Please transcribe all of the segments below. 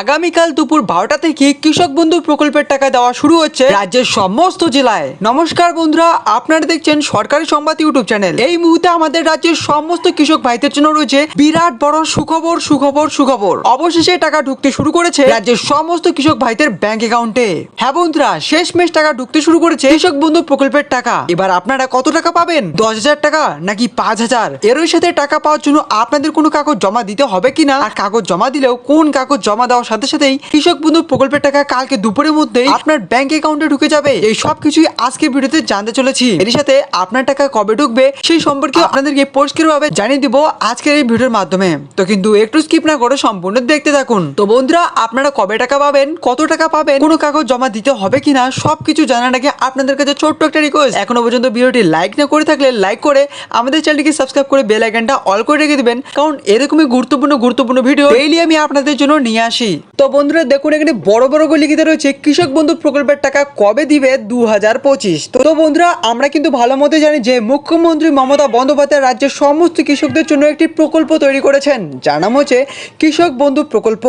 আগামীকাল দুপুর বারোটা থেকে কৃষক বন্ধু প্রকল্পের টাকা দেওয়া শুরু হচ্ছে রাজ্যের সমস্ত জেলায়। নমস্কার বন্ধুরা, আপনারা দেখছেন সরকারি সংবাদ ইউটিউব চ্যানেল। এই মুহূর্তে আমাদের রাজ্যের সমস্ত কৃষক ভাইদের জন্য রয়েছে বিরাট বড় সুখবর সুখবর সুখবর। অবশেষে টাকা ঢুকতে শুরু করেছে রাজ্যের সমস্ত কৃষক ভাইদের ব্যাংক অ্যাকাউন্টে। হ্যাঁ বন্ধুরা, শেষমেশ টাকা ঢুকতে শুরু করেছে কৃষক বন্ধু প্রকল্পের টাকা। এবার আপনারা কত টাকা পাবেন? দশ হাজার টাকা নাকি পাঁচ হাজার? এরই সাথে টাকা পাওয়ার জন্য আপনাদের কোনো কাগজ জমা দিতে হবে কিনা? আর কাগজ জমা দিলেও কোন কাগজ জমা দেওয়ার সাথে সাথেই কৃষক বন্ধু প্রকল্পের টাকা কালকে দুপুরের মধ্যেই আপনার ব্যাংক অ্যাকাউন্টে ঢুকে যাবে। এই সব কিছুই আজকের ভিডিওতে জানতে চলেছি। এর সাথে আপনার টাকা কবে ঢুকবে সেই সম্পর্কে আপনাদেরকে পরিষ্কারভাবে জানিয়ে দিব আজকের এই ভিডিওর মাধ্যমে। তো কিন্তু একটু স্কিপ না করে সম্পূর্ণ দেখতে থাকুন। তো বন্ধুরা আপনারা কবে টাকা পাবেন কত টাকা পাবেন কোনো কাগজ জমা দিতে হবে কিনা সবকিছু জানার আগে আপনাদের কাছে ছোট্ট একটা রিকোয়েস্ট এখনও পর্যন্ত ভিডিওটি লাইক না করে থাকলে লাইক করে আমাদের চ্যানেলটিকে সাবস্ক্রাইব করে বেল আইকনটা অল করে রেখে দিবেন। কারণ এরকমই গুরুত্বপূর্ণ গুরুত্বপূর্ণ ভিডিও ডেইলি আমি আপনাদের জন্য নিয়ে আসি। তো বন্ধুরা, দেখুন, এখানে বড় বড় করে লিখিত রয়েছে, কৃষক বন্ধু প্রকল্পের টাকা কবে দিবে? দু হাজার পঁচিশ। তো বন্ধুরা, আমরা কিন্তু ভালো মতো জানি যে মুখ্যমন্ত্রী মমতা বন্দ্যোপাধ্যায় রাজ্যের সমস্ত কৃষকদের জন্য একটি প্রকল্প তৈরি করেছেন। যার নাম হচ্ছে কৃষক বন্ধু প্রকল্প।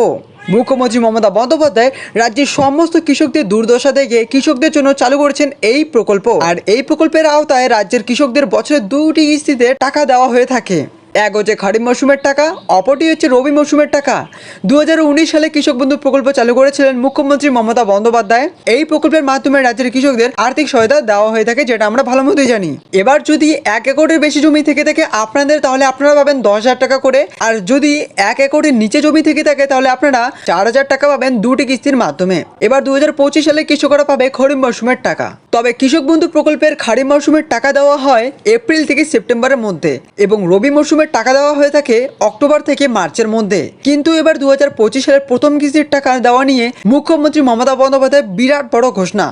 মুখ্যমন্ত্রী মমতা বন্দ্যোপাধ্যায় রাজ্যের সমস্ত কৃষকদের দুর্দশা দেখে কৃষকদের জন্য চালু করেছেন এই প্রকল্প। আর এই প্রকল্পের আওতায় রাজ্যের কৃষকদের বছরে দুটি কিস্তিতে টাকা দেওয়া হয়ে থাকে। এক হচ্ছে খারিফ মৌসুমের টাকা, অপরটি হচ্ছে রবি মৌসুমের টাকা। দু হাজার উনিশ সালে কৃষক বন্ধু প্রকল্প চালু করেছিলেন মুখ্যমন্ত্রী মমতা বন্দ্যোপাধ্যায়। এই প্রকল্পের মাধ্যমে রাজ্যের কৃষকদের আর্থিক সহায়তা দেওয়া হয়ে থাকে, যেটা আমরা ভালো মতোই জানি। এবার যদি এক একরের বেশি জমি থেকে থাকে আপনাদের, তাহলে আপনারা পাবেন দশ হাজার টাকা করে। আর যদি এক একরের নিচে জমি থেকে থাকে, তাহলে আপনারা চার হাজার টাকা পাবেন দুটি কিস্তির মাধ্যমে। এবার দু হাজার পঁচিশ সালে কৃষকরা পাবে খরিফ মৌসুমের টাকা। তবে কৃষক বন্ধু প্রকল্পের খারিফ মৌসুমের টাকা দেওয়া হয় এপ্রিল থেকে সেপ্টেম্বরের মধ্যে এবং রবি মৌসুমের টাকা দেওয়া হয়ে থাকে অক্টোবর থেকে মার্চের মধ্যে। কিন্তু এবার দু হাজার পঁচিশ সালের প্রথম কিস্তির টাকা দেওয়া নিয়ে মুখ্যমন্ত্রী মমতা বন্দ্যোপাধ্যায় বিরাট বড় ঘোষণা।